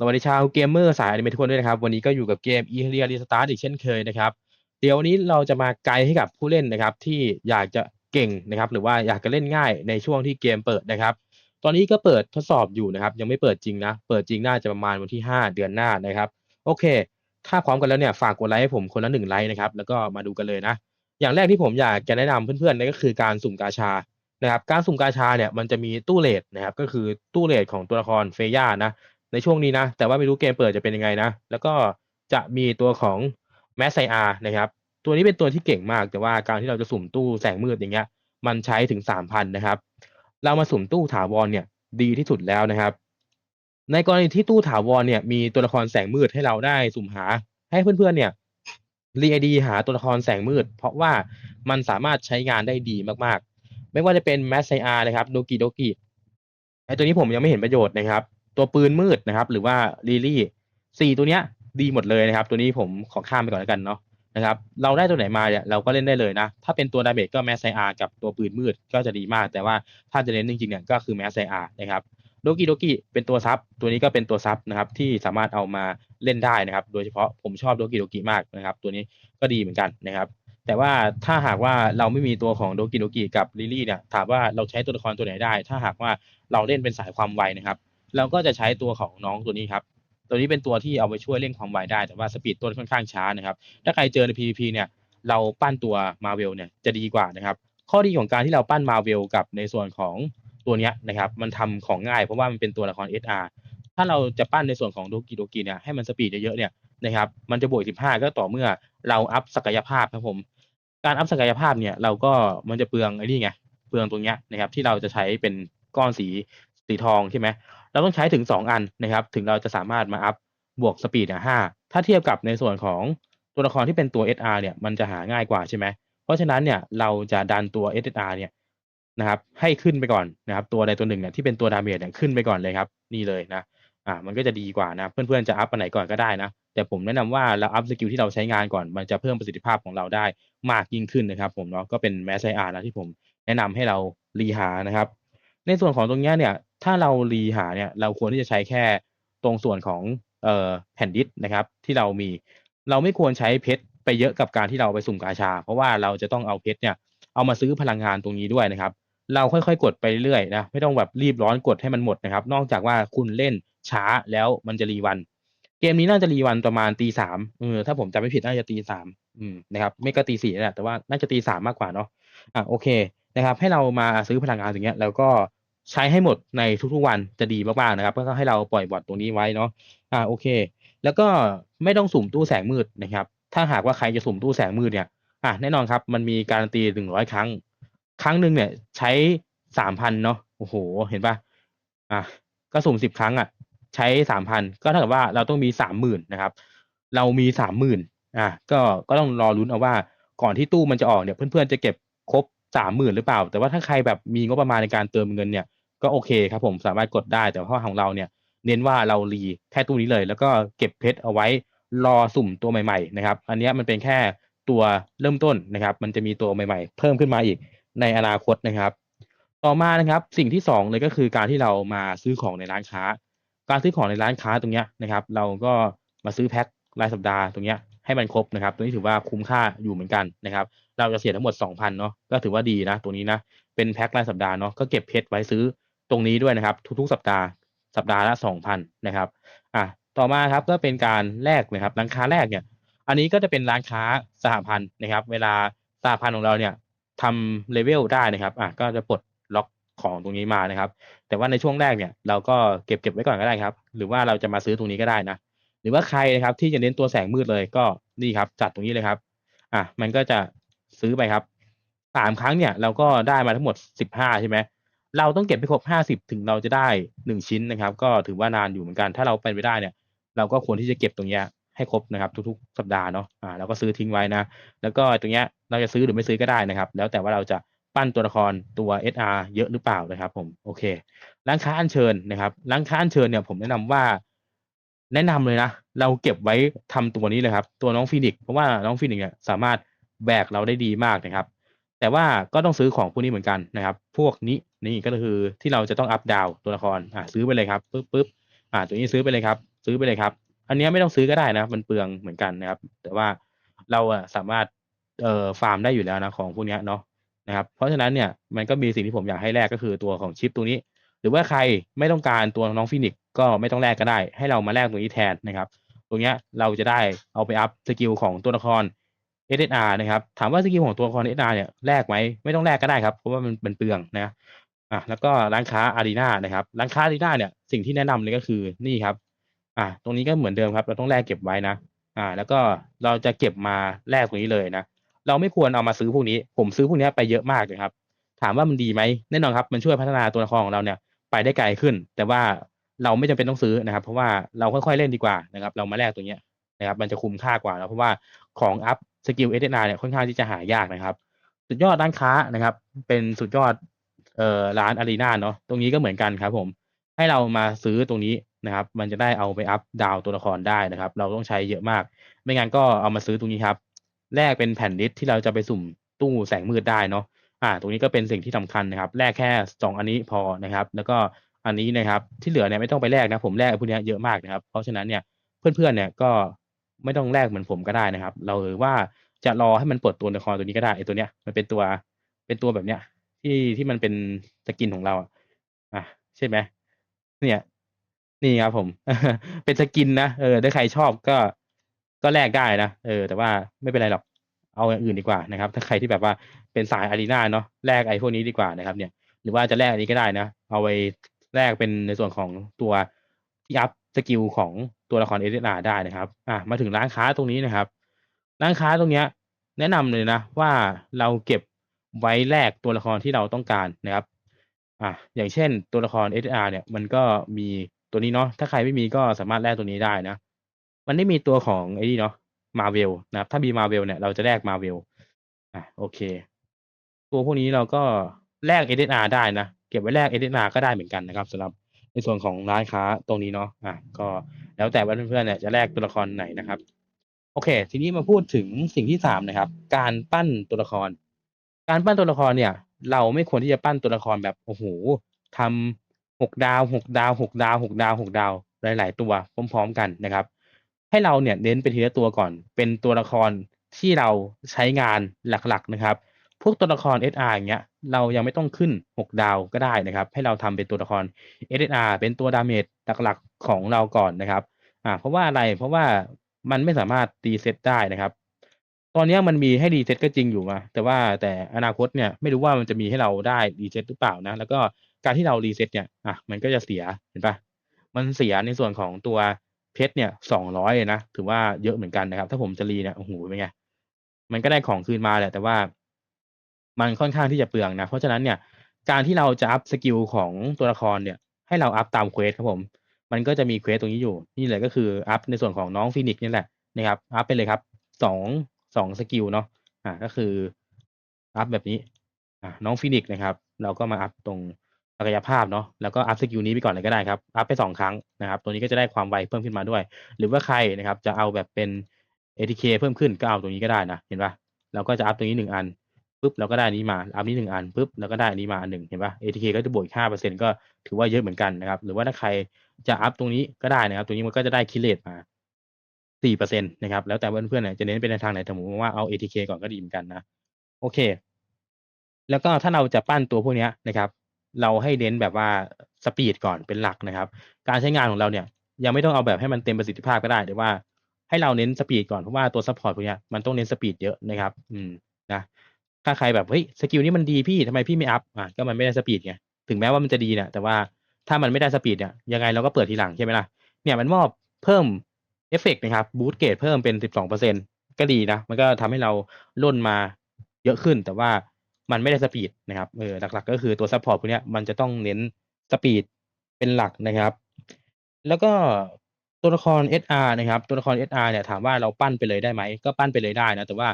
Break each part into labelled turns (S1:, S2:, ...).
S1: สวัสดีชาวเกมเมอร์สายอนิเมะทุกคนด้วยนะครับ วันนี้ก็อยู่กับเกม e r e a r e Start อีกเช่นเคยนะครับ เดี๋ยววันนี้เราจะมาไกด์ให้กับผู้เล่นนะครับ ที่อยากจะเก่งนะครับ หรือว่าอยากจะเล่นง่ายในช่วงที่เกมเปิดนะครับ ตอนนี้ก็เปิดทดสอบอยู่นะครับ ยังไม่เปิดจริงนะ เปิดจริงน่าจะประมาณวันที่ 5 เดือนหน้านะครับ โอเค ถ้าพร้อมกันแล้วเนี่ยฝากกดไลค์ให้ผมคนละหนึ่งไลค์นะครับ แล้วก็มาดูกันเลยนะ อย่างแรกที่ผมอยากจะแนะนำเพื่อนๆนั่นก็คือการสุ่มกาชานะครับ การสุ่มกาชาเนี่ยมันจะมีตู้เลทนะครับ ก็คือตู้เลทของตัวละครเฟย่านะ ในช่วงนี้นะ แต่ว่าไม่รู้เกมเปิดจะเป็นยังไงนะ แล้วก็จะมีตัวของแมสไซอาร์นะครับ ตัวนี้เป็นตัวที่เก่งมาก แต่ว่าการที่เราจะสุ่มตู้แสงมืดอย่างเงี้ย มันใช้ถึงสามพันนะครับ เรามาสุ่มตู้ถาวรเนี่ยดีที่สุดแล้วนะครับ ในกรณีที่ตู้ถาวรเนี่ยมีตัวละครแสงมืดให้เราได้สุ่มหา ให้เพื่อนๆเนี่ยรีไอดีหาตัวละครแสงมืด เพราะว่ามันสามารถใช้งานได้ดีมากๆ ไม่ว่าจะเป็นแมสไซอาร์นะครับโดกิโดกิไอตัวนี้ผมยังไม่เห็นประโยชน์นะครับ ตัวปืนมืดนะครับ หรือว่าลิลี่สี่ตัวเนี้ยดีหมดเลยนะครับ ตัวนี้ผมขอข้ามไปก่อนแล้วกันเนาะนะครับ เราได้ตัวไหนมาเนี่ยเราก็เล่นได้เลยนะ ถ้าเป็นตัวดาเมจก็แมสไซอาร์กับตัวปืนมืดก็จะดีมาก แต่ว่าถ้าจะเน้นจริงๆเนี่ยก็คือแมสไซอาร์นะครับโดกิโดกิเป็นตัวซับตัวนี้ก็เป็นตัวซับนะครับที่สามารถเอามาเล่นได้นะครับ โดยเฉพาะผมชอบโดกิโดกิมากนะครับ ตัวนี้ก็ดีเหมือนกันนะครับ แต่ว่าถ้าหากว่าเราไม่มีตัวของโดกิโดกิกับลิลี่เนี่ยถามว่าเราใช้ตัวละครตัวไหนได้ ถ้าหากว่าเราเล่นเป็นสายความไวนะครับ เราก็จะใช้ตัวของน้องตัวนี้ครับ ตัวนี้เป็นตัวที่เอาไปช่วยเร่งความไวได้แต่ว่าสปีดต้นค่อนข้างช้านะครับ ถ้าใครเจอใน PVP เนี่ย เราปั้นตัวมาเวลเนี่ยจะดีกว่านะครับ ข้อดีของการที่เราปั้นมาเวลกับในส่วนของตัวเนี้ยนะครับ มันทำของง่ายเพราะว่ามันเป็นตัวละคร SR ถ้าเราจะปั้นในส่วนของโดกิโดกิเนี่ยให้มันสปีดเยอะๆเนี่ยนะครับมันจะบวก15 ก็ต่อเมื่อเราอัพศักยภาพครับผม การอัพศักยภาพเนี่ยเราก็มันจะเปลืองไอ้นี่ไงเปลืองตรงเนี้ยนะครับที่เราจะใช้เป็นก้อนสีสีทองใช่ไหม เราต้องใช้ถึง 2 อันนะครับ ถึงเราจะสามารถมาอัพบวกสปีดเนี่ยห้าถ้าเทียบกับในส่วนของตัวละครที่เป็นตัว SR เนี่ยมันจะหาง่ายกว่าใช่ไหมเพราะฉะนั้นเนี่ยเราจะดันตัว SSR เนี่ยนะครับให้ขึ้นไปก่อนนะครับตัวใดตัวหนึ่งเนี่ยที่เป็นตัวดาเมจเนี่ยขึ้นไปก่อนเลยครับนี่เลยนะอ่ามันก็จะดีกว่านะเพื่อนๆจะอัพอันไหนก่อนก็ได้นะแต่ผมแนะนำว่าเราอัพสกิลที่เราใช้งานก่อน มันจะเพิ่มประสิทธิภาพของเราได้มากยิ่งขึ้นนะครับ ผมเนาะก็เป็นแมสไซอาร์นะที่ผมแนะนำให้เรารีหานะครับ ในส่วนของตรงนี้เนี่ย ถ้าเรารีหาเนี่ย เราควรที่จะใช้แค่ตรงส่วนของเอ่อแผ่นดิสนะครับ ที่เรามี เราไม่ควรใช้เพชรไปเยอะกับการที่เราไปสุ่มกาชา เพราะว่าเราจะต้องเอาเพชรเนี่ย เอามาซื้อพลังงานตรงนี้ด้วยนะครับ เราค่อยๆกดไปเรื่อยๆนะ ไม่ต้องแบบรีบร้อนกดให้มันหมดนะครับ นอกจากว่าคุณเล่นช้าแล้วมันจะรีวัน เกมนี้น่าจะรีวันประมาณตีสามเออถ้าผมจำไม่ผิดน่าจะตีสามอืมนะครับ ไม่ก็ตีสี่แหละแต่ว่าน่าจะตีสามมากกว่าเนาะ อะโอเคนะครับ ให้เรามาซื้อพลังงานอย่างเงี้ย แล้วก็ ใช้ให้หมดในทุกๆวันจะดีมากๆนะครับ ก็ให้เราปล่อยบอทตรงนี้ไว้เนาะอ่าโอเค แล้วก็ไม่ต้องสุ่มตู้แสงมืดนะครับ ถ้าหากว่าใครจะสุ่มตู้แสงมืดเนี่ยอะแน่นอนครับ มันมีการันตีหนึ่งร้อยครั้ง ครั้งหนึ่งเนี่ยใช้สามพันเนาะโอ้โห เห็นปะอะก็สุ่มสิบครั้งอะ ใช้สามพันก็เท่ากับว่าเราต้องมีสามหมื่นนะครับ เรามีสามหมื่นอะก็ก็ต้องรอลุ้นเอาว่าก่อนที่ตู้มันจะออกเนี่ยเพื่อนๆจะเก็บครบสามหมื่นหรือเปล่า แต่ว่าถ้าใครแบบมีงบประมาณในการเติมเงินเนี่ย ก็โอเคครับผมสามารถกดได้แต่ว่าของเราเนี่ยเน้นว่าเรารีแค่ตู้นี้เลย แล้วก็เก็บเพชรเอาไว้รอสุ่มตัวใหม่ๆนะครับ อันนี้มันเป็นแค่ตัวเริ่มต้นนะครับ มันจะมีตัวใหม่ๆ เพิ่มขึ้นมาอีกในอนาคตนะครับ ต่อมานะครับสิ่งที่สองเลยก็คือการที่เรามาซื้อของในร้านค้า การซื้อของในร้านค้าตรงเนี้ยนะครับ เราก็มาซื้อแพ็ครายสัปดาห์ตรงเนี้ยให้มันครบนะครับ ตัวนี้ถือว่าคุ้มค่าอยู่เหมือนกันนะครับ เราจะเสียทั้งหมด2,000เนาะก็ถือว่าดีนะ ตัวนี้นะเป็นแพ็ครายสัปดาห์เนาะก็เก็บเพชรไว้ซื้อ ตรงนี้ด้วยนะครับ ทุกๆ สัปดาห์สัปดาห์ละ2,000นะครับอะต่อมาครับก็เป็นการแลกนะครับร้านค้าแรกเนี่ย อันนี้ก็จะเป็นร้านค้าสหพันธ์นะครับ เวลาสหพันธ์ของเราเนี่ยทำเลเวลได้นะครับอะก็จะปลดล็อกของตรงนี้มานะครับ แต่ว่าในช่วงแรกเนี่ยเราก็เก็บเก็บไว้ก่อนก็ได้ครับ หรือว่าเราจะมาซื้อตรงนี้ก็ได้นะ หรือว่าใครนะครับที่จะเน้นตัวแสงมืดเลยก็นี่ครับ จัดตรงนี้เลยครับอะมันก็จะซื้อไปครับสามครั้งเนี่ยเราก็ได้มาทั้งหมดสิบห้าใช่ไหม เราต้องเก็บให้ครบห้าสิบถึงเราจะได้หนึ่งชิ้นนะครับ ก็ถือว่านานอยู่เหมือนกัน ถ้าเราเป็นไปได้เนี่ย เราก็ควรที่จะเก็บตรงเนี้ยให้ครบนะครับ ทุกๆ สัปดาห์เนาะอ่าแล้วก็ซื้อทิ้งไว้นะ แล้วก็ตรงเนี้ยเราจะซื้อหรือไม่ซื้อก็ได้นะครับ แล้วแต่ว่าเราจะปั้นตัวละครตัว SR เยอะหรือเปล่านะครับ ผมโอเคร้านค้าอัญเชิญนะครับร้านค้าอัญเชิญเนี่ยผมแนะนำว่า แนะนำเลยนะเราเก็บไว้ทำตัวนี้เลยครับ ตัวน้องฟินิกเพราะว่าน้องฟินิกเนี่ยสามารถแบกเราได้ดีมากนะครับ แต่ว่าก็ต้องซื้อของพวกนี้เหมือนกันนะครับ พวกนี้ นี่ก็คือที่เราจะต้องอัพดาวตัวละครอ่าซื้อไปเลยครับปึ๊บปึ๊บอ่าตัวนี้ซื้อไปเลยครับ ซื้อไปเลยครับ อันเนี้ยไม่ต้องซื้อก็ได้นะมันเปลืองเหมือนกันนะครับ แต่ว่าเราอะสามารถเอ่อฟาร์มได้อยู่แล้วนะของพวกเนี้ยเนาะนะครับ เพราะฉะนั้นเนี่ยมันก็มีสิ่งที่ผมอยากให้แลกก็คือตัวของชิปตัวนี้ หรือว่าใครไม่ต้องการตัวน้องฟินิกก็ไม่ต้องแลกก็ได้ ให้เรามาแลกตัวนี้แทนนะครับตรงเนี้ยเราจะได้เอาไปอัพสกิลของตัวละคร SSR นะครับ ถามว่าสกิลของตัวละคร SSR เนี่ยแลกไหมไม่ต้องแลกก็ได้ครับ เพราะว่ามันเป็นเปลืองนะ อะแล้วก็ร้านค้าอารีนานะครับ ร้านค้าอารีนาเนี่ยสิ่งที่แนะนำเลยก็คือนี่ครับ อะตรงนี้ก็เหมือนเดิมครับ เราต้องแลกเก็บไว้นะ อ่า แล้วก็เราจะเก็บมาแลกตรงนี้เลยนะ เราไม่ควรเอามาซื้อพวกนี้ ผมซื้อพวกนี้ไปเยอะมากเลยครับ ถามว่ามันดีไหมแน่นอนครับ มันช่วยพัฒนาตัวละครของเราเนี่ย ไปได้ไกลขึ้น แต่ว่าเราไม่จำเป็นต้องซื้อนะครับ เพราะว่าเราค่อยๆเล่นดีกว่านะครับ เรามาแลกตัวเนี้ยนะครับ มันจะคุ้มค่ากว่าแล้วเพราะว่าของอัพสกิลเอเดนาเนี่ยค่อนข้างที่จะหายากนะครับ สุดยอดร้านค้านะครับ เป็นสุดยอด เอ่อร้านอารีนาเนาะตรงนี้ก็เหมือนกันครับ ผม ให้เรามาซื้อตรงนี้นะครับ มันจะได้เอาไปอัพดาวตัวละครได้นะครับ เราต้องใช้เยอะมาก ไม่งั้นก็เอามาซื้อตรงนี้ครับแลกเป็นแผ่นดิสที่เราจะไปสุ่มตู้แสงมืดได้เนาะอ่า ตรงนี้ก็เป็นสิ่งที่สำคัญนะครับแลกแค่สองอันนี้พอนะครับ แล้วก็อันนี้นะครับ ที่เหลือเนี่ยไม่ต้องไปแลกนะผมแลกพวกเนี้ยเยอะมากนะครับ เพราะฉะนั้นเนี่ยเพื่อนๆเนี่ยก็ไม่ต้องแลกเหมือนผมก็ได้นะครับ เราหรือว่าจะรอให้มันเปิดตัวละครตัวนี้ก็ได้ไอ้ตัวเนี้ยมันเป็นตัวเป็นตัวแบบเนี้ย ที่ที่มันเป็นสกินของเราอะอะใช่ไหมเนี่ย นี่ครับผม เป็นสกินนะเออถ้าใครชอบก็ก็แลกได้นะเออ แต่ว่าไม่เป็นไรหรอกเอาอย่างอื่นดีกว่านะครับ ถ้าใครที่แบบว่าเป็นสายอารีนาเนาะแลกไอ้พวกนี้ดีกว่านะครับ เนี่ย หรือว่าจะแลกอันนี้ก็ได้นะ เอาไปแลกเป็นในส่วนของตัวที่อัพสกิลของตัวละครเอเดนาได้นะครับ อะมาถึงร้านค้าตรงนี้นะครับ ร้านค้าตรงเนี้ย แนะนำเลยนะว่าเราเก็บ ไว้แลกตัวละครที่เราต้องการนะครับ อะอย่างเช่นตัวละคร SR เนี่ย มันก็มีตัวนี้เนาะถ้าใครไม่มีก็สามารถแลกตัวนี้ได้นะ มันไม่มีตัวของไอ้นี่เนาะมาเวลนะครับ ถ้ามีมาเวลเนี่ยเราจะแลกมาเวลอะโอเค ตัวพวกนี้เราก็แลก SR ได้นะ เก็บไว้แลก SR ก็ได้เหมือนกันนะครับสำหรับในส่วนของร้านค้าตรงนี้เนาะอะก็แล้วแต่ว่าเพื่อนๆเนี่ยจะแลกตัวละครไหนนะครับ โอเค ทีนี้มาพูดถึงสิ่งที่สามนะครับ การปั้นตัวละคร การปั้นตัวละครเนี่ย เราไม่ควรที่จะปั้นตัวละครแบบโอ้โหทำหกดาวหกดาวหกดาวหกดาวหกดาว หลาย ๆ ตัวพร้อม ๆ กันนะครับ ให้เราเนี่ยเน้นไปทีละตัวก่อน เป็นตัวละครที่เราใช้งานหลัก ๆ นะครับ พวกตัวละคร SR อย่างเงี้ย เรายังไม่ต้องขึ้นหกดาวก็ได้นะครับ ให้เราทำเป็นตัวละคร SR เป็นตัวดาเมจหลัก ๆ ของเราก่อนนะครับ อ่า เพราะว่าอะไร เพราะว่ามันไม่สามารถรีเซตได้นะครับ ตอนเนี้ยมันมีให้รีเซ็ตก็จริงอยู่นะแต่ว่า แต่อนาคตเนี่ยไม่รู้ว่ามันจะมีให้เราได้รีเซ็ตหรือเปล่านะ แล้วก็การที่เรารีเซ็ตเนี่ย อะ มันก็จะเสีย เห็นปะมันเสียในส่วนของตัวเพชรเนี่ยสองร้อยนะ ถือว่าเยอะเหมือนกันนะครับ ถ้าผมจะรีเนี่ย โอ้โห เป็นไง มันก็ได้ของคืนมาแหละ แต่ว่า มันค่อนข้างที่จะเปลืองนะ เพราะฉะนั้นเนี่ย การที่เราจะอัพสกิลของตัวละครเนี่ย ให้เราอัพตามเควสครับผม มันก็จะมีเควสตรงนี้อยู่ นี่เลยก็คืออัพในส่วนของน้องฟินิกนี่แหละนะครับ อัพไปเลยครับสอง สองสกิลเนาะอ่าก็คืออัพแบบนี้อ่าน้องฟินิกนะครับ เราก็มาอัพตรงศักยภาพเนาะแล้วก็อัพสกิลนี้ไปก่อนเลยก็ได้ครับอัพไปสองครั้งนะครับตัวนี้ก็จะได้ความไวเพิ่มขึ้นมาด้วย หรือว่าใครนะครับจะเอาแบบเป็น ATK เพิ่มขึ้นก็เอาตรงนี้ก็ได้นะเห็นปะเราก็จะอัพตรงนี้หนึ่งอันปุ๊บเราก็ได้นี้มาอัพนี้หนึ่งอันปุ๊บเราก็ได้นี้มาอันหนึ่งเห็นปะ ATK ก็จะบวกห้าเปอร์เซ็นต์ก็ถือว่าเยอะเหมือนกันนะครับหรือว่าถ้าใครจะอัพตรงนี้ก็ได้นะครับ ตรงนี้มันก็จะได้คิเลตมา สี่เปอร์เซ็นตนะครับ แล้วแต่เพื่อนๆเนี่ยจะเน้นไปในทางไหนแต่ผมว่าเอา ATK ก่อนก็ดีเหมือนกันนะ โอเค แล้วก็ถ้าเราจะปั้นตัวพวกนี้นะครับ เราให้เน้นแบบว่าสปีดก่อนเป็นหลักนะครับ การใช้งานของเราเนี่ย ยังไม่ต้องเอาแบบให้มันเต็มประสิทธิภาพก็ได้แต่ว่าให้เราเน้นสปีดก่อนเพราะว่าตัวซัพพอร์ตพวกนี้มันต้องเน้นสปีดเยอะนะครับ อืมนะถ้าใครแบบเฮ้ยสกิลนี้มันดีพี่ทำไมพี่ไม่อัพอะก็มันไม่ได้สปีดไงถึงแม้ว่ามันจะดีเนี่ยแต่ว่าถ้ามันไม่ได้สปีดเนี่ยยังไงเราก็เปิดทีหลังใช่ไหมล่ะเนี่ยมันมอบเพิ่ม เอฟเฟกต์นะครับบูตเกรดเพิ่มเป็นสิบสองเปอร์เซ็นก็ดีนะ มันก็ทำให้เราล่นมาเยอะขึ้น แต่ว่ามันไม่ได้สปีดนะครับเออหลักๆ ก็คือตัวซัพพอร์ตพวกนี้มันจะต้องเน้นสปีดเป็นหลักนะครับ แล้วก็ตัวละคร SR นะครับตัวละคร SR เนี่ยถามว่าเราปั้นไปเลยได้ไหม ก็ปั้นไปเลยได้นะ แต่ว่า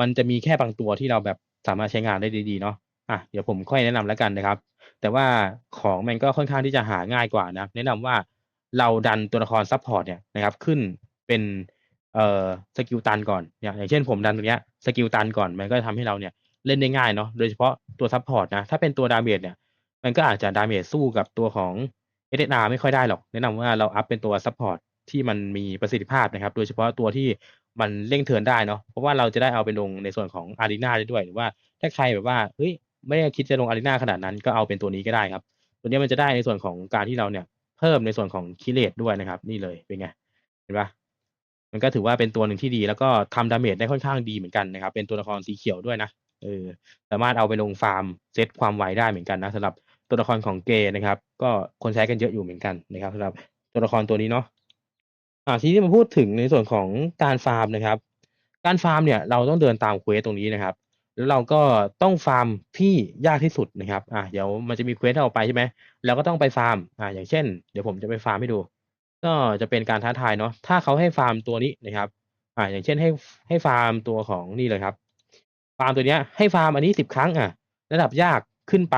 S1: มันจะมีแค่บางตัวที่เราแบบสามารถใช้งานได้ดีๆเนาะอะเดี๋ยวผมค่อยแนะนำแล้วกันนะครับ แต่ว่าของมันก็ค่อนข้างที่จะหาง่ายกว่านะ แนะนำว่า เราดันตัวละครซัพพอร์ตเนี่ยนะครับขึ้นเป็นเอ่อสกิลตันก่อนอย่างอย่างเช่นผมดันตรงเนี้ยสกิลตันก่อนมันก็ทำให้เราเนี่ยเล่นได้ง่ายเนาะโดยเฉพาะตัวซัพพอร์ตนะถ้าเป็นตัวดาเมจเนี่ยมันก็อาจจะดาเมจสู้กับตัวของ SSR ไม่ค่อยได้หรอก แนะนำว่าเราอัพเป็นตัวซัพพอร์ตที่มันมีประสิทธิภาพนะครับ โดยเฉพาะตัวที่มันเร่งเทินได้เนาะเพราะว่าเราจะได้เอาไปลงในส่วนของอารีนาได้ด้วยหรือว่าถ้าใครแบบว่าเฮ้ยไม่ได้คิดจะลงอารีนาขนาดนั้นก็เอาเป็นตัวนี้ก็ได้ครับ ตัวนี้มันจะได้ในส่วนของการที่เราเนี่ย เพิ่มในส่วนของคิเลตด้วยนะครับ นี่เลยเป็นไงเห็นปะมันก็ถือว่าเป็นตัวหนึ่งที่ดี แล้วก็ทำดาเมจได้ค่อนข้างดีเหมือนกันนะครับ เป็นตัวละครสีเขียวด้วยนะเออสามารถเอาไปลงฟาร์มเซตความไวได้เหมือนกันนะสำหรับตัวละครของเกย์นะครับ ก็คนใช้กันเยอะอยู่เหมือนกันนะครับสำหรับตัวละครตัวนี้เนาะอ่าทีนี้มาพูดถึงในส่วนของการฟาร์มนะครับ การฟาร์มเนี่ยเราต้องเดินตามเควสตรงนี้นะครับ แล้วเราก็ต้องฟาร์มที่ยากที่สุดนะครับ อ่าเดี๋ยวมันจะมีเควสให้เราไปใช่ไหมเราก็ต้องไปฟาร์ม อ่า อย่างเช่น เดี๋ยวผมจะไปฟาร์มให้ดู ก็จะเป็นการท้าทายเนาะ ถ้าเขาให้ฟาร์มตัวนี้นะครับ อ่า อย่างเช่นให้ให้ฟาร์มตัวของนี่เลยครับ ฟาร์มตัวเนี้ย ให้ฟาร์มอันนี้สิบครั้ง อะ ระดับยากขึ้นไป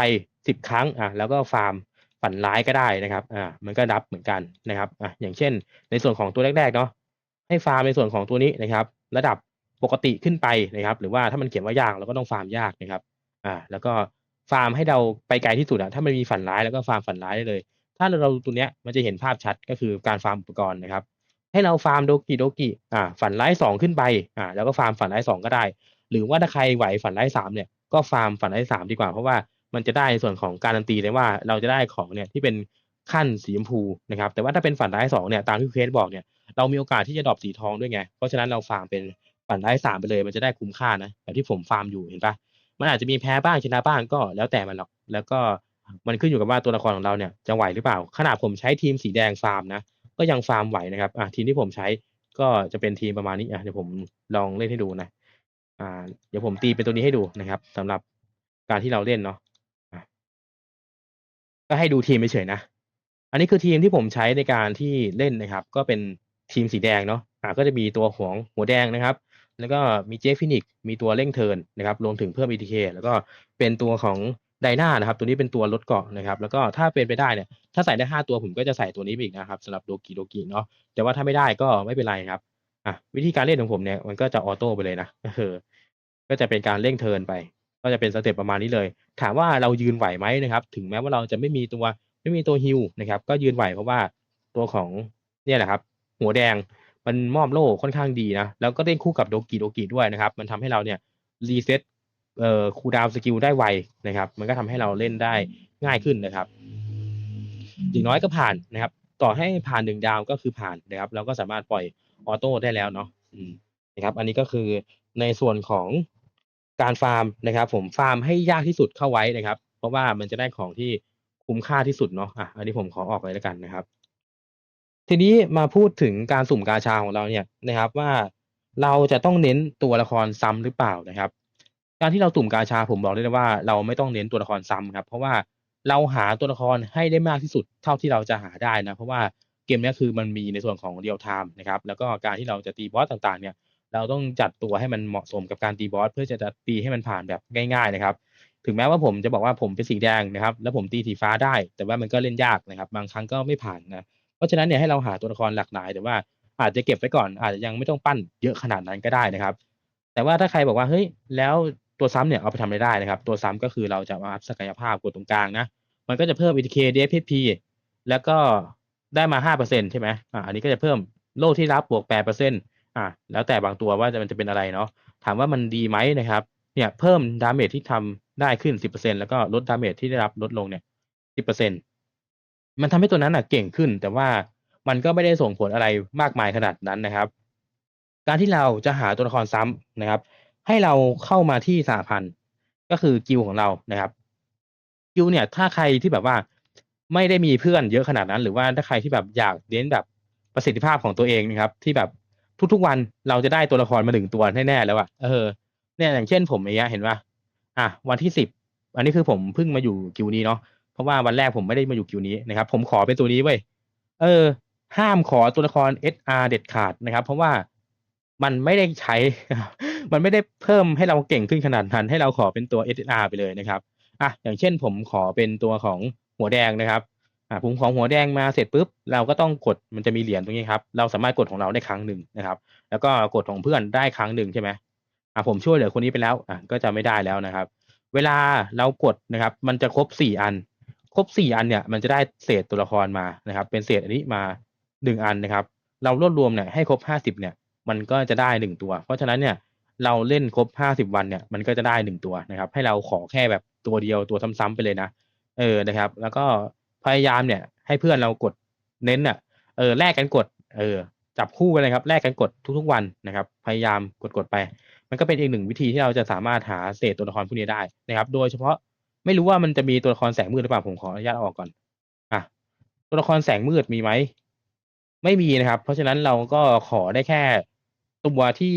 S1: สิบครั้ง อะ แล้วก็ฟาร์มฝันร้ายก็ได้นะครับ อ่า มันก็นับเหมือนกันนะครับ อะอย่างเช่น ในส่วนของตัวแรกๆเนาะ ให้ฟาร์มในส่วนของตัวนี้นะครับ ระดับ ปกติขึ้นไปนะครับ หรือว่าถ้ามันเขียนว่ายากเราก็ต้องฟาร์มยากนะครับ อ่า แล้วก็ฟาร์มให้เราไปไกลที่สุดอะถ้ามันมีฝันร้ายแล้วก็ฟาร์มฝันร้ายได้เลย ถ้าเราตัวเนี้ยมันจะเห็นภาพชัดก็คือการฟาร์มอุปกรณ์นะครับ ให้เราฟาร์มโดกิโดกิอ่าฝันร้ายสองขึ้นไปอ่าแล้วก็ฟาร์มฝันร้ายสองก็ได้ หรือว่าถ้าใครไหวฝันร้ายสามเนี่ยก็ฟาร์มฝันร้ายสามดีกว่าเพราะว่ามันจะได้ในส่วนของการันตีเลยว่าเราจะได้ของเนี่ยที่เป็นขั้นสีชมพูนะครับแต่ว่าถ้าเป็นฝันร้ายสองเนี่ยตามที่เคสบอกเนี่ยเรามีโอกาสที่จะดรอปสีทองด้วยไงเพราะฉะนั้นเราฟาร์มเป็น ฝันร้สามไปเลยมันจะได้คุ้มค่านะแบบที่ผมฟาร์มอยู่เห็นปะมันอาจจะมีแพ้บ้างชนะบ้างก็แล้วแต่มันหรอกแล้วก็มันขึ้นอยู่กับว่าตัวละครของเราเนี่ยจะไหวหรือเปล่า ขนาดผมใช้ทีมสีแดงฟาร์มนะก็ยังฟาร์มไหวนะครับอะทีมที่ผมใช้ก็จะเป็นทีมประมาณนี้อะเดี๋ยวผมลองเล่นให้ดูนะอ่า เดี๋ยวผมตีเป็นตัวนี้ให้ดูนะครับสำหรับการที่เราเล่นเนาะะก็ให้ดูทีมเฉยๆนะ อันนี้คือทีมที่ผมใช้ในการที่เล่นนะครับ ก็เป็นทีมสีแดงเนาะอ่าก็จะมีตัวหัวหัวแดงนะครับ แล้วก็มีเจฟฟินิกมีตัวเร่งเทินนะครับรวมถึงเพิ่ม ETK แล้วก็เป็นตัวของไดนานะครับ ตัวนี้เป็นตัวลดเกาะนะครับ แล้วก็ถ้าเป็นไปได้เนี่ย ถ้าใส่ได้ห้าตัวผมก็จะใส่ตัวนี้ไปอีกนะครับสำหรับโดกิโดกิเนาะ แต่ว่าถ้าไม่ได้ก็ไม่เป็นไรครับ อะวิธีการเล่นของผมเนี่ยมันก็จะออโต้ไปเลยนะก็คือก็จะเป็นการเร่งเทินไป ก็จะเป็นสเต็ปประมาณนี้เลย ถามว่าเรายืนไหวไหมนะครับ ถึงแม้ว่าเราจะไม่มีตัวไม่มีตัวฮิลนะครับ ก็ยืนไหวเพราะว่าตัวของเนี่ยแหละครับ หัวแดง มันมอบโล่ค่อนข้างดีนะ แล้วก็เล่นคู่กับโดกิโดกิด้วยนะครับ มันทำให้เราเนี่ยรีเซ็ตเอ่อคูดาวสกิลได้ไวนะครับ มันก็ทำให้เราเล่นได้ง่ายขึ้นนะครับ อย่างน้อยก็ผ่านนะครับ ต่อให้ผ่านหนึ่งดาวก็คือผ่านนะครับ เราก็สามารถปล่อยออโต้ได้แล้วเนาะนะครับ อันนี้ก็คือในส่วนของการฟาร์มนะครับ ผมฟาร์มให้ยากที่สุดเข้าไว้นะครับ เพราะว่ามันจะได้ของที่คุ้มค่าที่สุดเนาะอะอันนี้ผมขอออกเลยแล้วกันนะครับ ทีนี้มาพูดถึงการสุ่มกาชาของเราเนี่ยนะครับว่าเราจะต้องเน้นตัวละครซ้ำหรือเปล่านะครับ การที่เราสุ่มกาชาผมบอกได้เลยว่า เราไม่ต้องเน้นตัวละครซ้ำครับ เพราะว่าเราหาตัวละครให้ได้มากที่สุดเท่าที่เราจะหาได้นะเพราะว่าเกมนี้คือมันมีในส่วนของเรียลไทม์นะครับแล้วก็การที่เราจะตีบอสต่างๆเนี่ยเราต้องจัดตัวให้มันเหมาะสมกับการตีบอสเพื่อจะตีให้มันผ่านแบบง่ายๆนะครับ ถึงแม้ว่าผมจะบอกว่าผมเป็นสีแดงนะครับ แล้วผมตีสีฟ้าได้ แต่ว่ามันก็เล่นยากนะครับ บางครั้งก็ไม่ผ่านนะ เพราะฉะนั้นเนี่ยให้เราหาตัวละครหลากหลาย แต่ว่าอาจจะเก็บไว้ก่อน อาจจะยังไม่ต้องปั้นเยอะขนาดนั้นก็ได้นะครับ แต่ว่าถ้าใครบอกว่าเฮ้ยแล้วตัวซ้ำเนี่ยเอาไปทำอะไรได้นะครับ ตัวซ้ำก็คือเราจะมาอัพศักยภาพกดตรงกลางนะ มันก็จะเพิ่ม ETK DFP แล้วก็ได้มา 5%ใช่ไหมอ่าอันนี้ก็จะเพิ่มโล่ที่รับบวก 8%อ่าแล้วแต่บางตัวว่าจะมันจะเป็นอะไรเนาะ ถามว่ามันดีไหมนะครับ เนี่ยเพิ่มดาเมจที่ทำได้ขึ้น 10%แล้วก็ลดดาเมจที่ได้รับลดลงเนี่ย 10% มันทำให้ตัวนั้นอะเก่งขึ้น แต่ว่ามันก็ไม่ได้ส่งผลอะไรมากมายขนาดนั้นนะครับ การที่เราจะหาตัวละครซ้ำนะครับ ให้เราเข้ามาที่สหพันธ์ก็คือกิลของเรานะครับ กิลเนี่ย ถ้าใครที่แบบว่าไม่ได้มีเพื่อนเยอะขนาดนั้น หรือว่าถ้าใครที่แบบอยากเน้นแบบประสิทธิภาพของตัวเองนะครับ ที่แบบทุกๆวันเราจะได้ตัวละครมาหนึ่งตัวแน่ๆแล้วอะเออเนี่ยอย่างเช่นผมองเงี้ยเห็นป่ะอะวันที่สิบอันนี้คือผมเพิ่งมาอยู่กิลนี้เนาะ ราะว่าวันแรกผมไม่ได้มาอยู่กิลนี้นะครับ ผมขอเป็นตัวนี้เว้ยเออ ห้ามขอตัวละคร SR เด็ดขาดนะครับ เพราะว่ามันไม่ได้ใช้ มันไม่ได้เพิ่มให้เราเก่งขึ้นขนาดนั้น ให้เราขอเป็นตัว SR ไปเลยนะครับอะอย่างเช่นผมขอเป็นตัวของหัวแดงนะครับอ่าผมของหัวแดงมาเสร็จปุ๊บเราก็ต้องกดมันจะมีเหรียญตรงนี้ครับ เราสามารถกดของเราได้ครั้งหนึ่งนะครับ แล้วก็กดของเพื่อนได้ครั้งหนึ่งใช่ไหมอ่าผมช่วยเหลือคนนี้ไปแล้วอะก็จะไม่ได้แล้วนะครับ เวลาเรากดนะครับ มันจะครบสี่อัน ครบสี่อันเนี่ยมันจะได้เศษตัวละครมานะครับ เป็นเศษอันนี้มาหนึ่งอันนะครับ เรารวบรวมเนี่ยให้ครบห้าสิบเนี่ย มันก็จะได้หนึ่งตัว เพราะฉะนั้นเนี่ยเราเล่นครบห้าสิบวันเนี่ยมันก็จะได้หนึ่งตัวนะครับ ให้เราขอแค่แบบตัวเดียวตัวซ้ำๆไปเลยนะ เออนะครับ แล้วก็พยายามเนี่ย ให้เพื่อนเรากดเน้นอะเออแลกกันกด เออ จับคู่กันเลยครับแลกกันกดทุกๆวันนะครับ พยายามกดกดๆไป มันก็เป็นอีกหนึ่งวิธีที่เราจะสามารถหาเศษตัวละครพวกนี้ได้นะครับ โดยเฉพาะ ไม่รู้ว่ามันจะมีตัวละครแสงมืดหรือเปล่าผมขออนุญาตออกก่อน อะ ตัวละครแสงมืดมีไหมไม่มีนะครับ เพราะฉะนั้นเราก็ขอได้แค่ตัวที่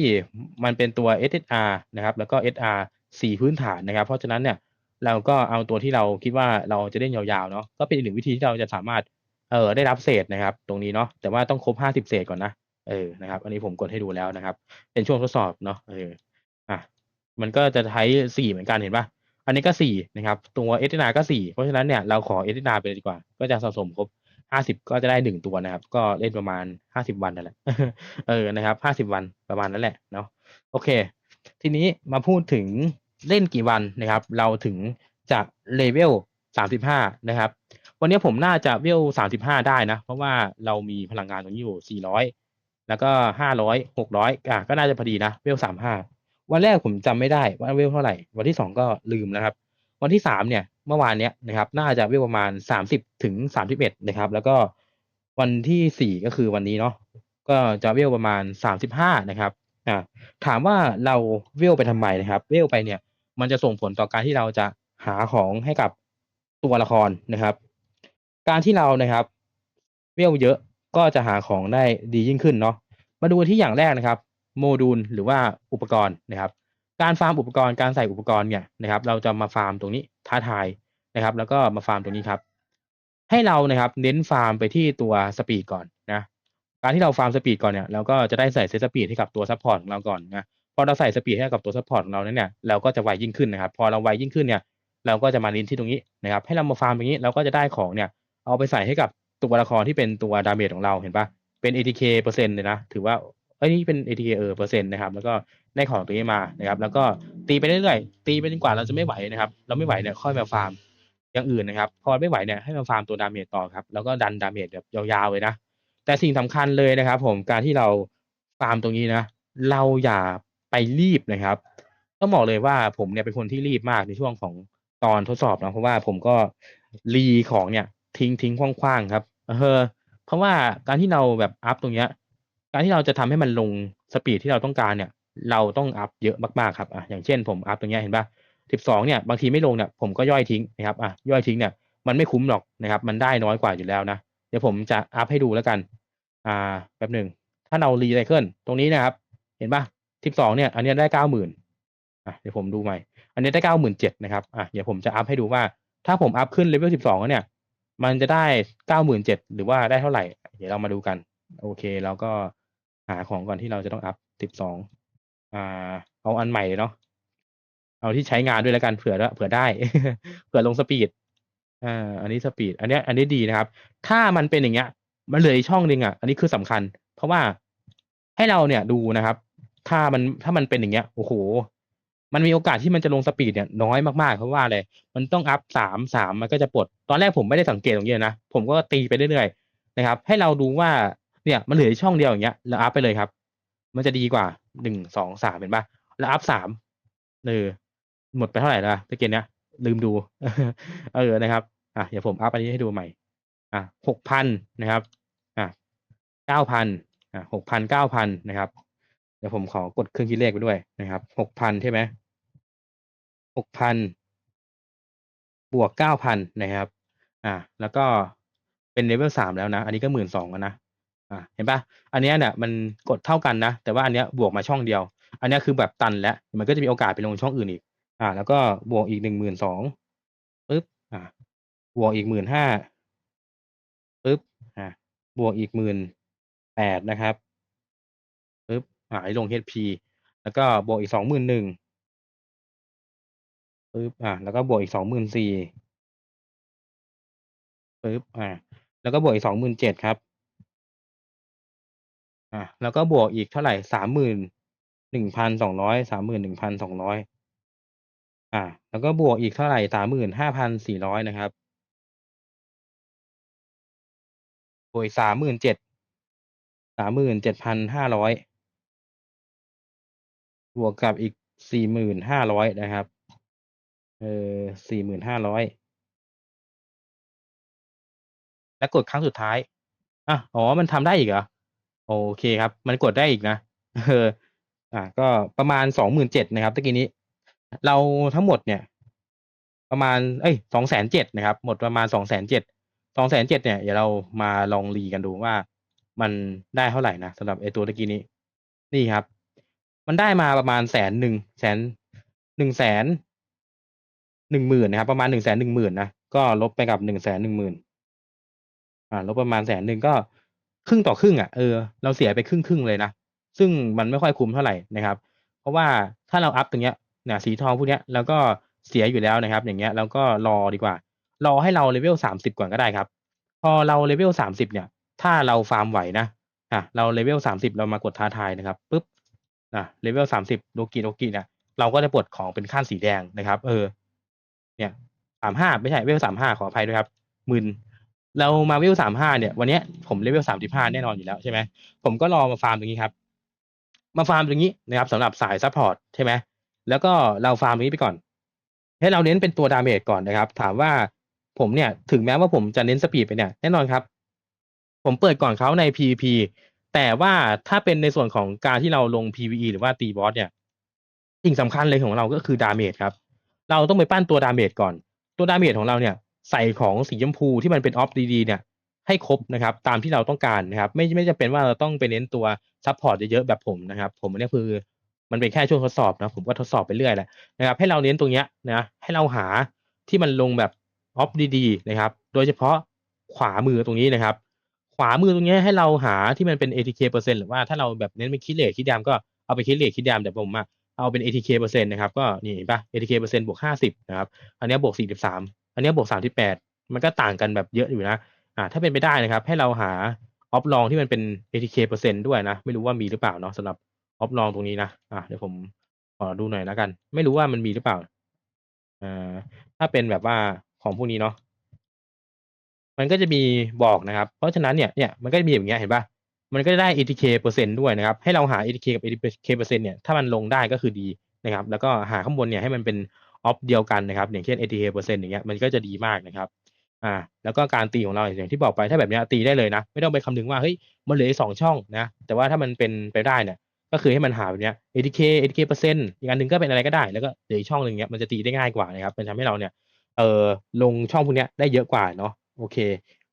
S1: มันเป็นตัว SSR นะครับ แล้วก็ SR สี่พื้นฐานนะครับ เพราะฉะนั้นเนี่ยเราก็เอาตัวที่เราคิดว่าเราจะเล่นยาวๆเนาะก็เป็นอีกหนึ่งวิธีที่เราจะสามารถเออได้รับเศษนะครับ ตรงนี้เนาะแต่ว่าต้องครบห้าสิบเศษก่อนนะเออนะครับ อันนี้ผมกดให้ดูแล้วนะครับ เป็นช่วงทดสอบเนาะเอออะมันก็จะใช้สี่เหมือนกันเห็นปะ นนี้ก็สี่นะครับ ตัวเอสนาก็สี่เพราะฉะนั้นเนี่ยเราขอเอสนาไปเลยดีกว่า ก็จะสะสมครบห้าสิบก็จะได้หนึ่งตัวนะครับ ก็เล่นประมาณห้าสิบวันนั่นแหละเออนะครับห้าสิบวันประมาณนั้นแหละเนาะโอเค ทีนี้มาพูดถึงเล่นกี่วันนะครับ เราถึงจะเลเวลสามสิบห้านะครับ วันนี้ผมน่าจะเวลสามสิบห้าได้นะ เพราะว่าเรามีพลังงานตรงนี้อยู่สี่ร้อยแล้วก็ห้าร้อยหกร้อยอะก็น่าจะพอดีนะเวลสามห้า วันแรกผมจำไม่ได้ว่าเวลเท่าไหร่ วันที่สองก็ลืมนะครับ วันที่สามเนี่ยเมื่อวานเนี้ยนะครับ น่าจะเวลประมาณสามสิบถึงสามสิบเอ็ดนะครับ แล้วก็วันที่สี่ก็คือวันนี้เนาะก็จะเวลประมาณสามสิบห้านะครับอ่าถามว่าเราเวลไปทำไมนะครับ เวลไปเนี่ย มันจะส่งผลต่อการที่เราจะหาของให้กับตัวละครนะครับ การที่เรานะครับ เวลเยอะก็จะหาของได้ดียิ่งขึ้นเนาะมาดูที่อย่างแรกนะครับ โมดูลหรือว่าอุปกรณ์นะครับ การฟาร์มอุปกรณ์การใส่อุปกรณ์เนี่ยนะครับ เราจะมาฟาร์มตรงนี้ท้าทายนะครับ แล้วก็มาฟาร์มตรงนี้ครับ ให้เรานะครับเน้นฟาร์มไปที่ตัวสปีดก่อนนะการที่เราฟาร์มสปีดก่อนเนี่ยเราก็จะได้ใส่เซตสปีดให้กับตัวซัพพอร์ตของเราก่อนนะพอเราใส่สปีดให้กับตัวซัพพอร์ตของเราเนี่ยเราก็จะไวยิ่งขึ้นนะครับ พอเราไวยิ่งขึ้นเนี่ยเราก็จะมาลินที่ตรงนี้นะครับ ให้เรามาฟาร์มตรงนี้เราก็จะได้ของเนี่ย เอาไปใส่ให้กับตัวละครที่เป็นตัวดาเมจของเราเห็นปะเป็น ATK เปอร์เซ็นต์เลยนะ ถือว่า เอ้ยนี่เป็น ATK เออเปอร์เซ็นต์นะครับ แล้วก็ได้ของตัวนี้มานะครับ แล้วก็ตีไปเรื่อยๆตีไปจนกว่าเราจะไม่ไหวนะครับ เราไม่ไหวเนี่ยค่อยมาฟาร์มอย่างอื่นนะครับ พอไม่ไหวเนี่ยให้มาฟาร์มตัวดาเมจต่อครับ แล้วก็ดันดาเมจแบบยาวๆเลยนะ แต่สิ่งสำคัญเลยนะครับ ผมการที่เราฟาร์มตรงนี้นะ เราอย่าไปรีบนะครับต้องบอกเลยว่าผมเนี่ยเป็นคนที่รีบมากในช่วงของตอนทดสอบนะเพราะว่าผมก็รีของเนี่ยทิ้งทิ้งคว้างๆครับ เออเพราะว่าการที่เราแบบอัพตรงเนี้ย การที่เราจะทำให้มันลงสปีดที่เราต้องการเนี่ย เราต้องอัพเยอะมากๆครับอะอย่างเช่นผมอัพตรงเนี้ยเห็นปะสิบสองเนี่ยบางทีไม่ลงเนี่ยผมก็ย่อยทิ้งนะครับอะย่อยทิ้งเนี่ยมันไม่คุ้มหรอกนะครับ มันได้น้อยกว่าอยู่แล้วนะเดี๋ยวผมจะอัพให้ดูแล้วกัน อ่าแป๊บหนึ่งถ้าเรารีไซเคิลตรงนี้นะครับ เห็นปะสิบสองเนี่ย อันเนี้ยได้เก้าหมื่นอะเดี๋ยวผมดูใหม่ อันนี้ได้เก้าหมื่นเจ็ดนะครับอะเดี๋ยวผมจะอัพให้ดูว่า ถ้าผมอัพขึ้นเลเวลสิบสองเนี่ย มันจะได้เก้าหมื่นเจ็ดหรือว่าได้เท่าไหร่ เดี๋ยวเรามาดูกัน โอเค แล้วก็ หาของก่อนที่เราจะต้องอัพสิบสองอ่า เอาอันใหม่เนาะเอาที่ใช้งานด้วยแล้วกันเผื่อเผื่อได้ เผื่อลงสปีดอ่าอันนี้สปีด อันเนี้ย อันนี้ดีนะครับ ถ้ามันเป็นอย่างเงี้ย มันเหลืออีกช่องหนึ่งอะ อันนี้คือสำคัญ เพราะว่าให้เราเนี่ยดูนะครับ ถ้ามันถ้ามันเป็นอย่างเงี้ยโอ้โห มันมีโอกาสที่มันจะลงสปีดเนี่ยน้อยมากๆเพราะว่าอะไรมันต้องอัพสามสามมันก็จะปลดตอนแรกผมไม่ได้สังเกตตรงนี้นะผมก็ตีไปเรื่อยๆนะครับ ให้เราดูว่า เนี่ยมันเหลือช่องเดียวอย่างเงี้ยแล้วอัพไปเลยครับ มันจะดีกว่าหนึ่งสองสามเห็นปะแล้วอัพสามเออหมดไปเท่าไหร่ละตะเกียนเนี้ยลืมดู เออนะครับอะเดี๋ยวผมอัพอันนี้ให้ดูใหม่ อะหกพันนะครับ อะเก้าพันอะหกพันเก้าพันนะครับ เดี๋ยวผมขอกดเครื่องคิดเลขไปด้วยนะครับหกพันใช่ไหมหกพันบวกเก้าพันนะครับ อ่าแล้วก็เป็นเลเวลสามแล้วนะ อันนี้ก็หมื่นสองแล้วนะ อ่าเห็นปะอันเนี้ยเนี่ยมันกดเท่ากันนะ แต่ว่าอันเนี้ยบวกมาช่องเดียว อันเนี้ยคือแบบตันแล้วมันก็จะมีโอกาสไปลงช่องอื่นอีก อ่า แล้วก็บวกอีกหนึ่งหมื่นสองปึ๊บอ่าบวกอีกหมื่นห้าปึ๊บอ่าบวกอีกหมื่นแปดนะครับปึ๊บอ่าให้ลง HP แล้วก็บวกอีกสองหมื่นหนึ่งปึ๊บอ่าแล้วก็บวกอีกสองหมื่นสี่ปึ๊บอ่าแล้วก็บวกอีกสองหมื่นเจ็ดครับ อ่าแล้วก็บวกอีกเท่าไหร่สามหมื่นหนึ่งพันสองร้อยสามหมื่นหนึ่งพันสองร้อยอ่าแล้วก็บวกอีกเท่าไหร่สามหมื่นห้าพันสี่ร้อยนะครับบวกสามหมื่นเจ็ด สามหมื่นเจ็ดพันห้าร้อย บวกกับอีกสี่หมื่นห้าร้อยนะครับ เออสี่หมื่นห้าร้อย แล้วกดครั้งสุดท้ายอะอ๋อ มันทำได้อีกเหรอ โอเคครับ มันกดได้อีกนะเอออะก็ประมาณสองหมื่นเจ็ดนะครับตะกี้นี้ เราทั้งหมดเนี่ย ประมาณเอ้ยสองแสนเจ็ดนะครับ หมดประมาณสองแสนเจ็ดสองแสนเจ็ดเนี่ยเดี๋ยวเรามาลองรีกันดูว่ามันได้เท่าไหร่นะสำหรับไอตัวตะกี้นี้ นี่ครับ มันได้มาประมาณแสนหนึ่งแสนหนึ่งแสนหนึ่งหมื่นนะครับ ประมาณหนึ่งแสนหนึ่งหมื่นนะก็ลบไปกับหนึ่งแสนหนึ่งหมื่นอ่าลบประมาณแสนหนึ่งก็ ครึ่งต่อครึ่งอะเออเราเสียไปครึ่งครึ่งเลยนะซึ่งมันไม่ค่อยคุ้มเท่าไหร่นะครับ เพราะว่าถ้าเราอัพตรงเนี้ยเนี่ยสีทองพวกเนี้ยแล้วก็เสียอยู่แล้วนะครับ อย่างเงี้ยแล้วก็รอดีกว่า รอให้เราเลเวลสามสิบก่อนก็ได้ครับ พอเราเลเวลสามสิบเนี่ย ถ้าเราฟาร์มไหวนะอะเราเลเวลสามสิบเรามากดท้าทายนะครับปุ๊บอะเลเวลสามสิบโลกิโลกิเนี่ยเราก็จะปลดของเป็นขั้นสีแดงนะครับ เออ เนี่ยสามห้าไม่ใช่เลเวลสามห้าขออภัยด้วยครับหมื่น เรามาเลเวลสามห้าเนี่ย วันนี้ผมเลเวลสามสิบห้าแน่นอนอยู่แล้วใช่ไหมผมก็รอมาฟาร์มตรงนี้ครับ มาฟาร์มตรงนี้นะครับสำหรับสายซัพพอร์ตใช่ไหมแล้วก็เราฟาร์มตรงนี้ไปก่อน ให้เราเน้นเป็นตัวดาเมจก่อนนะครับ ถามว่าผมเนี่ยถึงแม้ว่าผมจะเน้นสปีดไปเนี่ยแน่นอนครับ ผมเปิดก่อนเขาใน PVP แต่ว่าถ้าเป็นในส่วนของการที่เราลง PVE หรือว่าตีบอสเนี่ยสิ่งสำคัญเลยของเราก็คือดาเมจครับ เราต้องไปปั้นตัวดาเมจก่อน ตัวดาเมจของเราเนี่ย ใส่ของสีชมพูที่มันเป็นออฟดีๆเนี่ยให้ครบนะครับตามที่เราต้องการนะครับไม่ไม่จำเป็นว่าเราต้องไปเน้นตัวซัพพอร์ตเยอะๆแบบผมนะครับ ผมอันนี้คือมันเป็นแค่ช่วงทดสอบนะผมก็ทดสอบไปเรื่อยแหละนะครับ ให้เราเน้นตรงเนี้ยนะให้เราหาที่มันลงแบบออฟดีๆนะครับ โดยเฉพาะขวามือตรงนี้นะครับ ขวามือตรงนี้ให้เราหาที่มันเป็น ATK เปอร์เซ็นต์หรือว่าถ้าเราแบบเน้นเป็นคิดเลทคิดดามก็เอาไปคิดเลทคิดดามแต่ผมอะเอาเป็น ATK เปอร์เซ็นต์นะครับก็นี่เห็นปะ ATK เปอร์เซ็นต์บวกห้าสิบนะครับอันนี้บวกสี่สิบสาม นนี้บวกสามสิบแปดมันก็ต่างกันแบบเยอะอยู่นะอ่าถ้าเป็นไปได้นะครับ ให้เราหาออฟลองที่มันเป็น ATK เปอร์เซ็นต์ด้วยนะ ไม่รู้ว่ามีหรือเปล่าเนาะสำหรับออฟลองตรงนี้นะอ่าเดี๋ยวผมขอดูหน่อยแล้วกัน ไม่รู้ว่ามันมีหรือเปล่าอ่าถ้าเป็นแบบว่าของพวกนี้เนาะมันก็จะมีบอกนะครับ เพราะฉะนั้นเนี่ยเนี่ยมันก็จะมีอย่างเงี้ยเห็นปะมันก็จะได้ ATK เปอร์เซ็นต์ด้วยนะครับ ให้เราหา ATK กับ ATK เปอร์เซ็นต์เนี่ยถ้ามันลงได้ก็คือดีนะครับ แล้วก็หาข้างบนเนี่ยให้มันเป็น ออฟเดียวกันนะครับอย่างเช่น ATK เปอร์เซ็นต์อย่างเงี้ยมันก็จะดีมากนะครับอ่าแล้วก็การตีของเราอย่างที่บอกไปถ้าแบบเนี้ยตีได้เลยนะ ไม่ต้องไปคำนึงว่าเฮ้ยมันเหลืออีกสองช่องนะแต่ว่าถ้ามันเป็นไปได้เนี่ยก็คือให้มันหาแบบเนี้ย ATK ATK เปอร์เซ็นต์อีกอันหนึ่งก็เป็นอะไรก็ได้ แล้วก็เหลืออีกช่องหนึ่งเนี้ยมันจะตีได้ง่ายกว่านะครับมันทำให้เราเนี่ยเออลงช่องพวกเนี้ยได้เยอะกว่าเนาะโอเค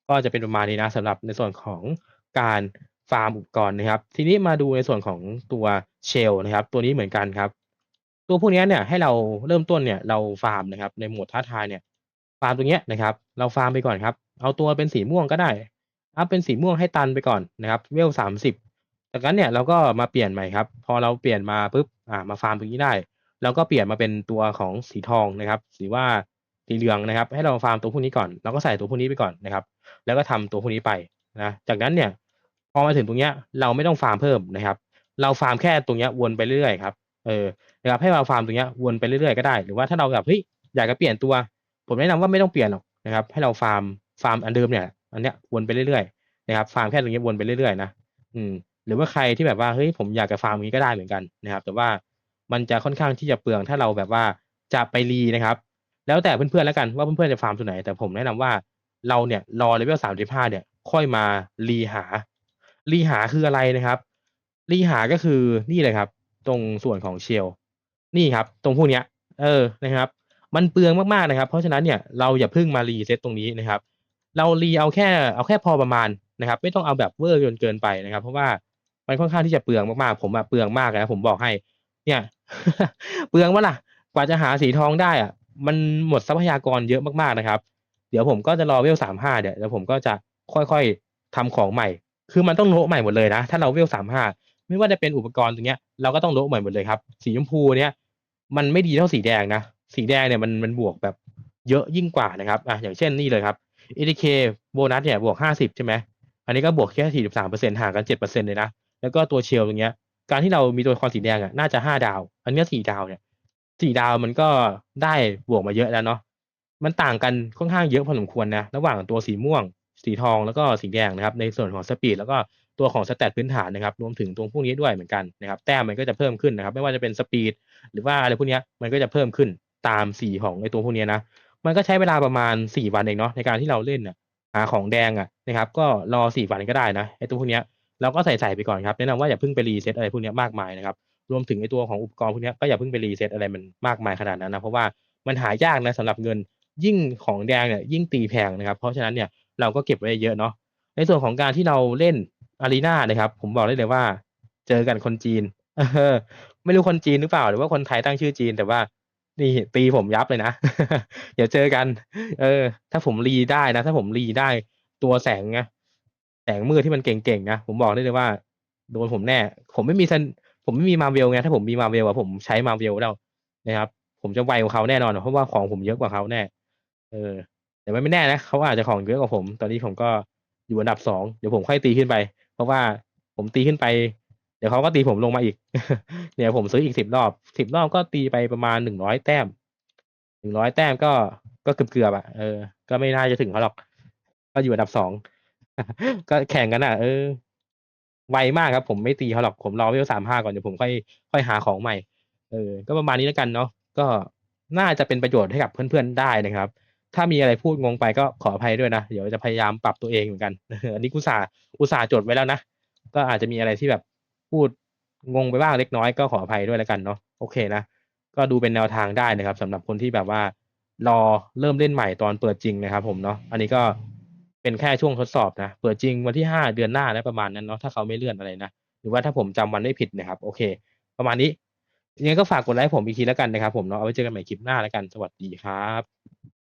S1: ก็จะเป็นประมาณนี้นะสำหรับในส่วนของการฟาร์มอุปกรณ์นะครับ ทีนี้มาดูในส่วนของตัวเชลนะครับ ตัวนี้เหมือนกันครับ ตัวพวกนี้เนี่ยให้เราเริ่มต้นเนี่ยเราฟาร์มนะครับ ในโหมดท้าทายเนี่ยฟาร์มตรงเนี้ยนะครับ เราฟาร์มไปก่อนครับ เอาตัวเป็นสีม่วงก็ได้อัพเป็นสีม่วงให้ตันไปก่อนนะครับเวลสามสิบจากนั้นเนี่ยเราก็มาเปลี่ยนใหม่ครับ พอเราเปลี่ยนมาปุ๊บอ่ามาฟาร์มตรงนี้ได้เราก็เปลี่ยนมาเป็นตัวของสีทองนะครับสีว่าสีเหลืองนะครับ ให้เราฟาร์มตัวพวกนี้ก่อนเราก็ใส่ตัวพวกนี้ไปก่อนนะครับ แล้วก็ทำตัวพวกนี้ไปนะจากนั้นเนี่ยพอมาถึงตรงเนี้ยเราไม่ต้องฟาร์มเพิ่มนะครับ เราฟาร์มแค่ตรงเนี้ยวนไปเรื่อยๆครับ เออนะครับให้เราฟาร์มตรงเนี้ยวนไปเรื่อยๆก็ได้ หรือว่าถ้าเราแบบเฮ้ยอยากจะเปลี่ยนตัว ผมแนะนำว่าไม่ต้องเปลี่ยนหรอกนะครับ ให้เราฟาร์มฟาร์มอันเดิมเนี่ย อันเนี้ยวนไปเรื่อยๆนะครับ ฟาร์มแค่ตรงนี้วนไปเรื่อยๆนะอืม หรือว่าใครที่แบบว่าเฮ้ยผมอยากจะฟาร์มนี้ก็ได้เหมือนกันนะครับ แต่ว่ามันจะค่อนข้างที่จะเปลืองถ้าเราแบบว่าจะไปรีนะครับ แล้วแต่เพื่อนๆแล้วกันว่าเพื่อนๆจะฟาร์มตัวไหน แต่ผมแนะนำว่าเราเนี่ยรอเลเวลสามสิบห้าเนี่ย ค่อยมารีหารีหาคืออะไรนะครับรีหาก็คือนี่เลยครับ ตรงส่วนของเชลนี่ครับ ตรงพวกเนี้ย เออนะครับ มันเปลืองมากๆนะครับ เพราะฉะนั้นเนี่ยเราอย่าเพิ่งมารีเซ็ตตรงนี้นะครับ เรารีเอาแค่เอาแค่พอประมาณนะครับ ไม่ต้องเอาแบบเวอร์จนเกินไปนะครับ เพราะว่ามันค่อนข้างที่จะเปลืองมากๆ ผมอะเปลืองมากนะผมบอกให้ เนี่ยเปลืองวะล่ะกว่าจะหาสีทองได้อะมันหมดทรัพยากรเยอะมากๆนะครับ เดี๋ยวผมก็จะรอเวลสามห้าเดี๋ยวแล้วผมก็จะค่อยๆทำของใหม่ คือมันต้องโละใหม่หมดเลยนะ ถ้าเราเวลสามห้าไม่ว่าจะเป็นอุปกรณ์ตรงเนี้ย เราก็ต้องโละใหม่หมดเลยครับ สีชมพูเนี้ยมันไม่ดีเท่าสีแดงนะ สีแดงเนี่ยมันมันบวกแบบเยอะยิ่งกว่านะครับอะอย่างเช่นนี่เลยครับ ATK โบนัสเนี่ยบวกห้าสิบใช่ไหมอันนี้ก็บวกแค่สี่สิบสามเปอร์เซ็นห่างกันเจ็ดเปอร์เซ็นเลยนะ แล้วก็ตัวเชลตรงเนี้ย การที่เรามีตัวละครสีแดงอะน่าจะห้าดาว อันเนี้ยสี่ดาวเนี่ยสี่ดาวมันก็ได้บวกมาเยอะแล้วเนาะ มันต่างกันค่อนข้างเยอะพอสมควรนะ ระหว่างตัวสีม่วง สีทองแล้วก็สีแดงนะครับ ในส่วนของสปีดแล้วก็ ตัวของสแตทพื้นฐานนะครับรวมถึงตรงพวกนี้ด้วยเหมือนกันนะครับแต้มมันก็จะเพิ่มขึ้นนะครับ ไม่ว่าจะเป็นสปีดหรือว่าอะไรพวกนี้มันก็จะเพิ่มขึ้นตามสีของไอตัวพวกนี้นะมันก็ใช้เวลาประมาณสี่วันเองเนาะในการที่เราเล่นหาของแดงอะนะครับ ก็รอสี่วันก็ได้นะไอตัวพวกนี้เราก็ใส่ใส่ไปก่อนครับแนะนำว่าอย่าเพิ่งไปรีเซ็ตอะไรพวกนี้มากมายนะครับรวมถึงไอตัวของอุปกรณ์พวกนี้ก็อย่าเพิ่งไปรีเซ็ตอะไรมันมากมายขนาดนั้นนะเพราะว่ามันหายากนะสำหรับเงินยิ่งของแดงเนี่ยยิ่งตีแพงนะครับ เพราะฉะนั้นเนี่ยเราก็เก็บไว้เยอะเนาะในส่วนของการที่เราเล่น อารีนานะครับ ผมบอกได้เลยว่า เจอกันคนจีนเออไม่รู้คนจีนหรือเปล่า หรือว่าคนไทยตั้งชื่อจีน แต่ว่านี่ตีผมยับเลยนะเดี๋ยวเจอกัน เออ ถ้าผมรีได้นะ ถ้าผมรีได้ตัวแสงนะแสงมืดที่มันเก่งๆนะผมบอกได้เลยว่า โดนผมแน่ ผมไม่มีซันผมไม่มีมาเวลไงถ้าผมมีมาเวลอะผมใช้มาเวลแล้วนะครับ ผมจะไวกว่าเขาแน่นอนเพราะว่าของผมเยอะกว่าเขาแน่ เออ แต่ไม่แน่นะเขาอาจจะของเยอะกว่าผม ตอนนี้ผมก็อยู่อันดับสองเดี๋ยวผมค่อยตีขึ้นไป เพราะว่าผมตีขึ้นไป เดี๋ยวเขาก็ตีผมลงมาอีก เดี๋ยวผมซื้ออีกสิบรอบสิบรอบก็ตีไปประมาณหนึ่งร้อยแต้มหนึ่งร้อยแต้มก็ก็เกือบเกือบอะเออก็ไม่น่าจะถึงเขาหรอก ก็อยู่อันดับสองก็แข่งกันอะ เออไวมากครับ ผมไม่ตีเขาหรอกผมรอเวลสามห้าก่อนเดี๋ยวผมค่อยค่อยหาของใหม่ เออ ก็ประมาณนี้แล้วกันเนาะก็น่าจะเป็นประโยชน์ให้กับเพื่อนๆได้นะครับ ถ้ามีอะไรพูดงงไปก็ขออภัยด้วยนะ เดี๋ยวจะพยายามปรับตัวเองเหมือนกัน อันนี้กุศาอุตสาจดไว้แล้วนะ ก็อาจจะมีอะไรที่แบบพูดงงไปบ้างเล็กน้อยก็ขออภัยด้วยแล้วกันเนาะ โอเคนะ ก็ดูเป็นแนวทางได้นะครับสำหรับคนที่แบบว่ารอเริ่มเล่นใหม่ตอนเปิดจริงนะครับ ผมเนาะ อันนี้ก็เป็นแค่ช่วงทดสอบนะ เปิดจริงวันที่ห้าเดือนหน้านะประมาณนั้นเนาะ ถ้าเขาไม่เลื่อนอะไรนะ หรือว่าถ้าผมจำวันไม่ผิดนะครับ โอเค ประมาณนี้ยังไงก็ฝากกดไลค์ผมอีกทีแล้วกันนะครับ ผมเนาะ เอาไว้เจอกันใหม่คลิปหน้าแล้วกัน สวัสดีครับ